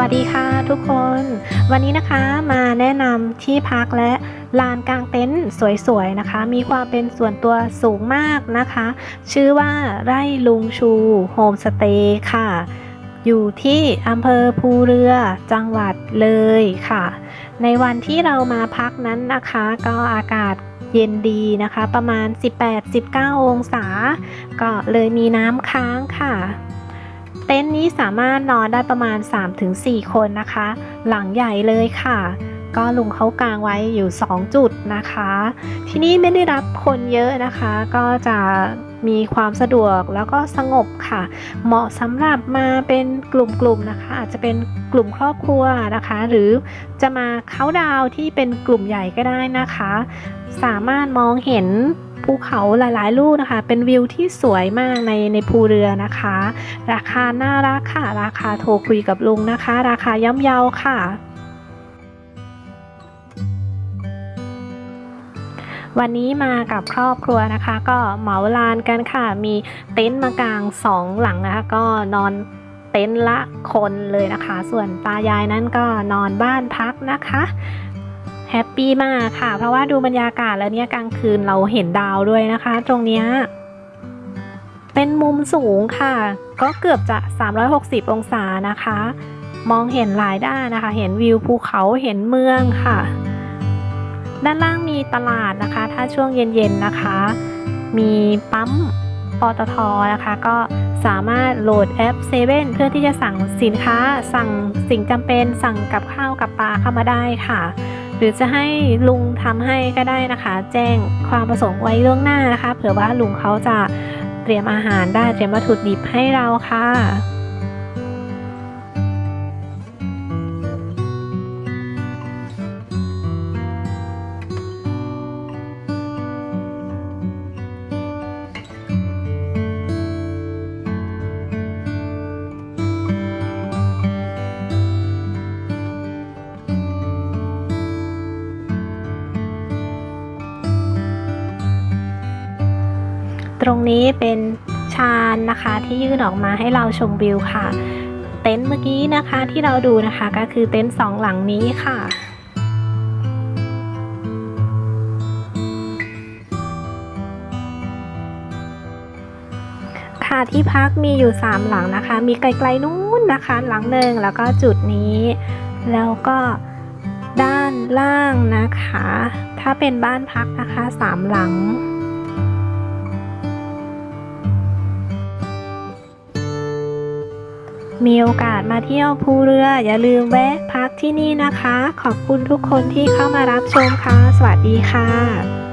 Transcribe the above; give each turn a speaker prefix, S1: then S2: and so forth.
S1: วัสดีค่ะทุกคน วันนี้นะคะมาแนะนำที่พักและลานกลางเต็นท์สวยๆนะคะ มีความเป็นส่วนตัวสูงมากนะคะ ชื่อว่าไร่ลุงชูโฮมสเตย์ค่ะ อยู่ที่อำเภอภูเรือจังหวัดเลยค่ะ ในวันที่เรามาพักนั้นนะคะ ก็อากาศเย็นดีนะคะ ประมาณ 18-19 องศา ก็เลยมีน้ำค้างค่ะ เต็นท์นี้สามารถนอนได้ประมาณ 3-4 คนนะคะ หลังใหญ่เลยค่ะ ก็ลุงเขากางไว้อยู่ 2 จุดนะคะ ที่นี่ไม่ได้รับคนเยอะนะคะ ก็จะมีความสะดวกแล้วก็สงบค่ะ เหมาะสำหรับมาเป็นกลุ่มๆนะคะ อาจจะเป็นกลุ่มครอบครัวนะคะ หรือจะมาเขาดาวที่เป็นกลุ่มใหญ่ก็ได้นะคะ สามารถมองเห็น ภูเขาหลายๆ ลูกนะคะ เป็นวิวที่สวยมากในในภูเรือนะคะ ราคาน่ารักค่ะ ราคาโทรคุยกับลุงนะคะ ราคาย่อมเยาค่ะวันนี้มากับครอบครัวนะคะ ก็เหมาลานกันค่ะ มีเต็นท์มากลางสองหลังนะคะ ก็นอนเต็นท์ละคนเลยนะคะ ส่วนตายายนั้นก็นอนบ้านพักนะคะ แฮปปี้มากค่ะ เพราะว่าดูบรรยากาศแล้วเนี่ยกลางคืนเราเห็นดาวด้วยนะคะ ตรงเนี้ยเป็นมุมสูงค่ะ ก็เกือบจะ 360 องศานะคะ มองเห็นหลายด้านนะคะ เห็นวิวภูเขาเห็นเมืองค่ะ ด้านล่างมีตลาดนะคะ ถ้าช่วงเย็นๆนะคะ มีปั๊มปตทนะคะ ก็สามารถโหลดแอป7เพื่อที่จะสั่งสินค้า สั่งสิ่งจำเป็น สั่งกับข้าวกับปลาเข้ามาได้ค่ะ หรือจะให้ลุงทำให้ก็ได้นะคะ แจ้งความประสงค์ไว้ล่วงหน้านะคะ เผื่อว่าลุงเขาจะเตรียมอาหารได้เตรียมวัตถุดิบให้เราค่ะ ตรงนี้เป็นชานนะคะที่ยื่นออกมาให้เราชมวิวค่ะ เต็นท์เมื่อกี้นะคะที่เราดูนะคะก็คือเต็นท์สองหลังนี้ค่ะค่ะที่พักมีอยู่ 3 หลังนะคะ มีไกลๆนู้นนะคะ หลังหนึ่งแล้วก็จุดนี้ แล้วก็ด้านล่างนะคะ ถ้าเป็นบ้านพักนะคะสามหลัง มีโอกาสมาเที่ยวภูเรือ อย่าลืมแวะพักที่นี่นะคะ ขอบคุณทุกคนที่เข้ามารับชมค่ะ สวัสดีค่ะ